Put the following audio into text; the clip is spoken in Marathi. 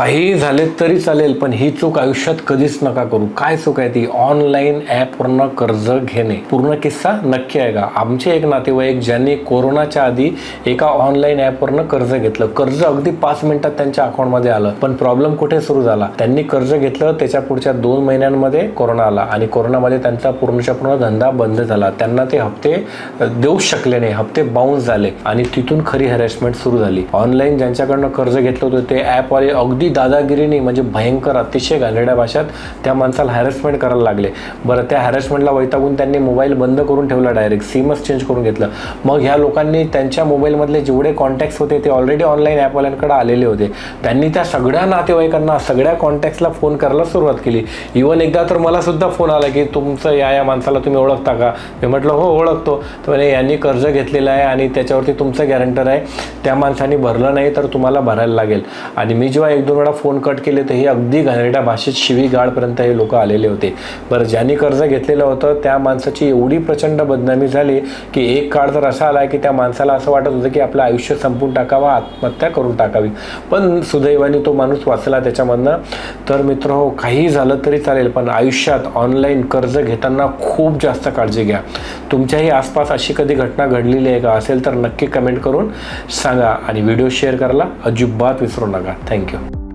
काही झाले तरी चालेल पण ही चूक आयुष्यात कधीच नका करू. काय चूक आहे ती? ऑनलाईन ॲपवरनं कर्ज घेणे. पूर्ण किस्सा नक्की आहे का? आमचे एक नातेवाईक ज्यांनी कोरोनाच्या आधी एका ऑनलाईन ॲपवरनं कर्ज घेतलं. कर्ज अगदी पाच मिनिटात त्यांच्या अकाउंटमध्ये आलं. पण प्रॉब्लेम कुठे सुरू झाला? त्यांनी कर्ज घेतलं त्याच्या पुढच्या दोन महिन्यांमध्ये कोरोना आला आणि कोरोनामध्ये त्यांचा पूर्णच्या पूर्ण धंदा बंद झाला. त्यांना ते हप्ते देऊ शकले नाही. हप्ते बाउन्स झाले आणि तिथून खरी हॅरेसमेंट सुरू झाली. ऑनलाईन ज्यांच्याकडनं कर्ज घेतलं होतं ते ॲपवाले अगदी दादागिरीने म्हणजे भयंकर अतिशय घाणेरड्या भाषात त्या माणसाला हॅरेसमेंट करायला लागले. बरं त्या हॅरेसमेंटला वैतागून त्यांनी मोबाईल बंद करून ठेवला डायरेक्ट सिमच चेंज करून घेतलं. मग ह्या लोकांनी त्यांच्या मोबाईलमधले जेवढे कॉन्टॅक्ट्स होते ते ऑलरेडी ऑनलाईन ॲपवाल्यांकडे आलेले होते. त्यांनी त्या सगळ्या नातेवाईकांना सगळ्या कॉन्टॅक्ट्सला फोन करायला सुरुवात केली. इवन एकदा तर मला सुद्धा फोन आला की तुमचं या या माणसाला तुम्ही ओळखता का? मी म्हटलं हो ओळखतो. तर यांनी कर्ज घेतलेलं आहे आणि त्याच्यावरती तुमचं गॅरंटर आहे. त्या माणसाने भरलं नाही तर तुम्हाला भरायला लागेल. आणि मी जेव्हा एक दोन वेळा फोन कट केले तर हे अगदी घाणेरड्या भाषेत शिवीगाळपर्यंत हे लोक आलेले होते. बरं ज्यांनी कर्ज घेतलेलं होतं त्या माणसाची एवढी प्रचंड बदनामी झाली की एक काळ तर असा आला की त्या माणसाला असं वाटत होतं की आपलं आयुष्य संपून टाकावं आत्महत्या करून टाकावी. पण सुदैवाने तो माणूस वाचला त्याच्यामधनं. तर मित्र हो काही झालं तरी चालेल पण आयुष्यात ऑनलाईन कर्ज घेताना खूप जास्त काळजी घ्या. तुमच्याही आसपास अशी कधी घटना घडलेली आहे का असेल तर नक्की कमेंट करून सांगा आणि व्हिडिओ शेअर करायला अजिबात विसरू नका. थँक्यू.